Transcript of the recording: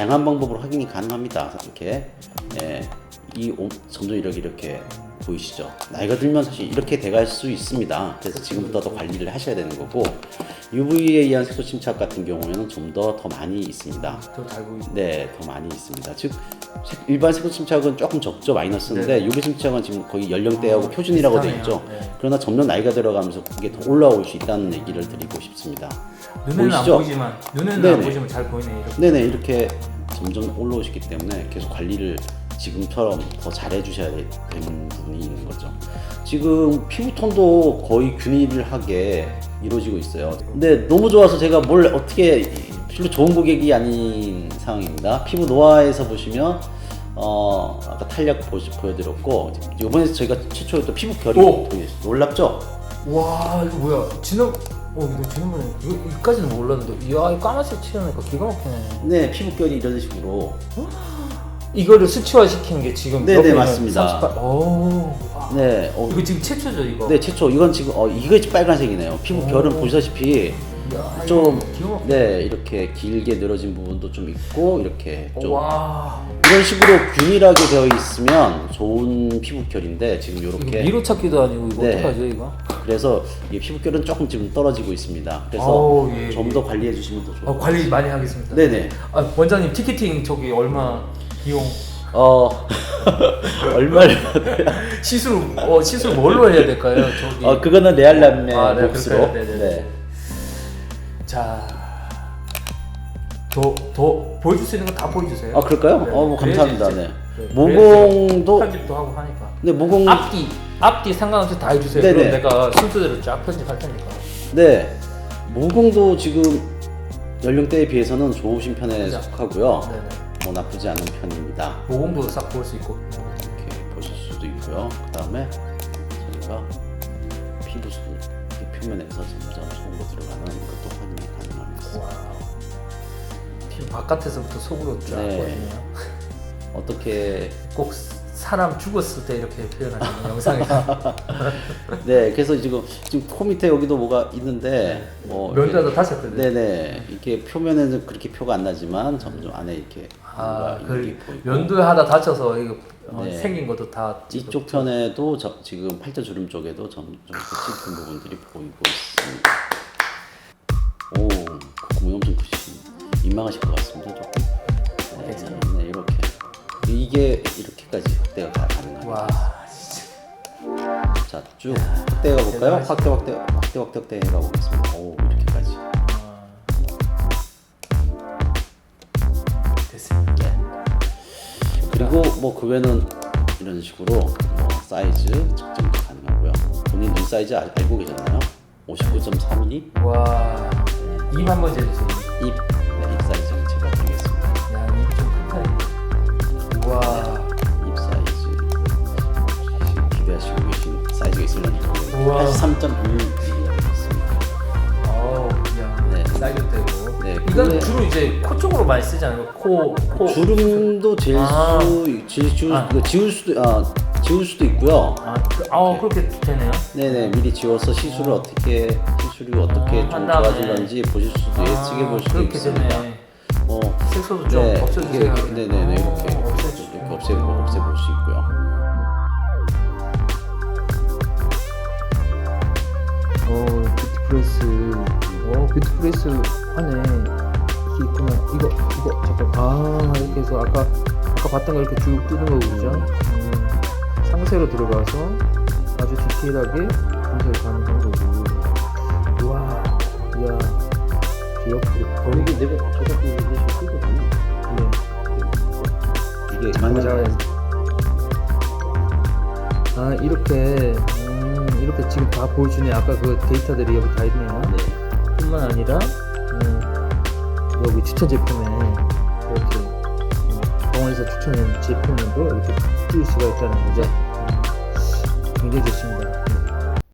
다양한 방법으로 확인이 가능합니다. 이렇게 예, 이 오- 점점 이렇게 이렇게 보이시죠? 나이가 들면 사실 이렇게 돼갈 수 있습니다. 그래서 지금부터 더 관리를 하셔야 되는 거고 UV에 의한 색소 침착 같은 경우에는 좀 더 더 많이 있습니다. 더 달고 있 네, 더 많이 있습니다. 즉 색- 일반 색소 침착은 조금 적죠 마이너스인데 UV 침착은 지금 거의 연령대하고 어, 표준이라고 되어. 있죠. 네. 그러나 점점 나이가 들어가면서 그게 더 올라올 수 있다는 얘기를 드리고 싶습니다. 눈에는 보이시죠? 안 보이지만 눈에는 안 네네. 보이지만 잘 보이네 이렇게. 네네 이렇게 점점 올라오시기 때문에 계속 관리를 지금처럼 더 잘해주셔야 되는 부분이 있는 거죠. 지금 피부톤도 거의 균일하게 이루어지고 있어요. 근데 너무 좋아서 제가 뭘 어떻게 별로 좋은 고객이 아닌 상황입니다. 피부 노화에서 보시면 어 아까 탄력 보, 보여드렸고 이번에 저희가 최초로 또 피부 결이 오! 놀랍죠? 와 이거 뭐야 지난 어 이거 이거 여기까지는 몰랐는데 이야 이 까만색 칠하니까 기가 막히네. 네 피부 결이 이런 식으로 이거를 수치화 시키는 게 지금 네네, 옆에 있는 맞습니다. 38. 오. 와. 네 어, 이거 지금 최초죠 이거. 네, 최초. 이건 지금 어 이게 빨간색이네요. 피부 결은 보시다시피 이야, 좀 이거 기가 막히네. 네, 이렇게 길게 늘어진 부분도 좀 있고 이렇게 좀 와. 이런 식으로 균일하게 되어 있으면 좋은 피부 결인데 지금 이거 이렇게 미로 찾기도 아니고 이거 네. 어떡하죠 이거? 그래서 이 피부 결은 조금 지금 떨어지고 있습니다. 그래서 아우, 예, 좀더 관리해 주시면 더 좋을 어, 것 관리 많이 하겠습니다. 네네. 아, 원장님 티켓팅 저기 얼마 비용 어 얼마를 시술 어 시술 뭘로 해야 될까요? 저기 어 그거는 레알람의 아, 네, 몫으로 그럴까요? 네네네. 네. 자. 더, 더 보여줄 수 있는 거 다 보여주세요. 아 그럴까요? 네. 어뭐 그래야지 감사합니다. 이제- 네. 네, 모공도 편집도 하고 하니까. 네 모공 앞뒤, 앞뒤 상관없이 다 해주세요. 네네. 그럼 내가 순서대로 쫙 편집할 테니까. 네, 모공도 지금 연령대에 비해서는 좋으신 편에 그죠? 속하고요. 네네. 뭐 나쁘지 않은 편입니다. 모공도 싹 볼 수 있고. 이렇게 보실 수도 있고요. 그 다음에 저희가 피부 수- 이 표면에서 점점 속으로 들어가는 것도 확인이 가능합니다. 와. 피부 바깥에서부터 속으로 쫙 네. 보이네요. 어떻게 꼭 사람 죽었을 때 이렇게 표현하는 영상에서 네, 그래서 지금 지금 코 밑에 여기도 뭐가 있는데 뭐 면도하다 다쳤거든요. 네네 이렇게 표면에는 그렇게 표가 안 나지만 점점 안에 이렇게 아, 뭔가 그 이렇게 보이고 면도하다 다쳐서 이거 어, 네. 생긴 것도 다 이쪽 편에도 저, 지금 팔자 주름 쪽에도 점점 짙은 부분들이 보이고 있습니다. 오, 콧구멍이 엄청 크시네. 민망하실 것 같습니다, 조금. 이게 이렇게까지 확대가 가- 가능합니다. 와 진짜 자, 쭉 확대해 가볼까요? 대단하시다. 확대, 확대, 확대, 확대, 확대 해 가보겠습니다. 오, 이렇게까지. 아. 됐습니다. 네. 그리고 뭐 그 외에는 이런 식으로 뭐 사이즈 측정도 가능하고요. 본인 눈 사이즈 알, 알고 계셨나요? 59.3mm? 와, 입 한번 재주세요. 입 83.6입니다. 음. 이건 근데- 주로 이제 코 쪽으로 많이 쓰지 않아요? 코, 코. 주름도 질 아. 수, 아. 질 수, 아. 지울 수도, 아, 지울 수도 있고요. 아, 그, 아 그렇게 되네요. 네네, 미리 지워서 시술을 아. 어떻게, 시술이 아, 어떻게 아, 좀 좋아질런지 보실 수도, 예측해 볼 수도 있습니다. 어, 색소도 좀 네, 없애주세요. 네네네, 이렇게, 어, 없애주 없애고, 없애볼 수 있고요. 어, 뷰티프레스. 어, 뷰티프레스 하네. 이게 있구나. 이거, 이거, 잠깐. 아, 이렇게 해서 아까, 아까 봤던 거 이렇게 쭉 뜨는 거고, 그죠? 음, 상세로 들어가서 아주 디테일하게 분석이 가능한 거고. 우와, 이야. 기억도 어, 이게 내가 저작권 이게 쓰거든요. 네. 이게 맞아요. 아, 이렇게, 음, 이렇게 지금 다 보여주네. 아까 그 데이터들이 여기 다 있네요. 네. 뿐만 아니라 음, 여기 추천 제품에 이렇게 음, 병원에서 추천한 제품도 이렇게 띄울 수가 있다는 거죠. 음, 굉장히 좋습니다.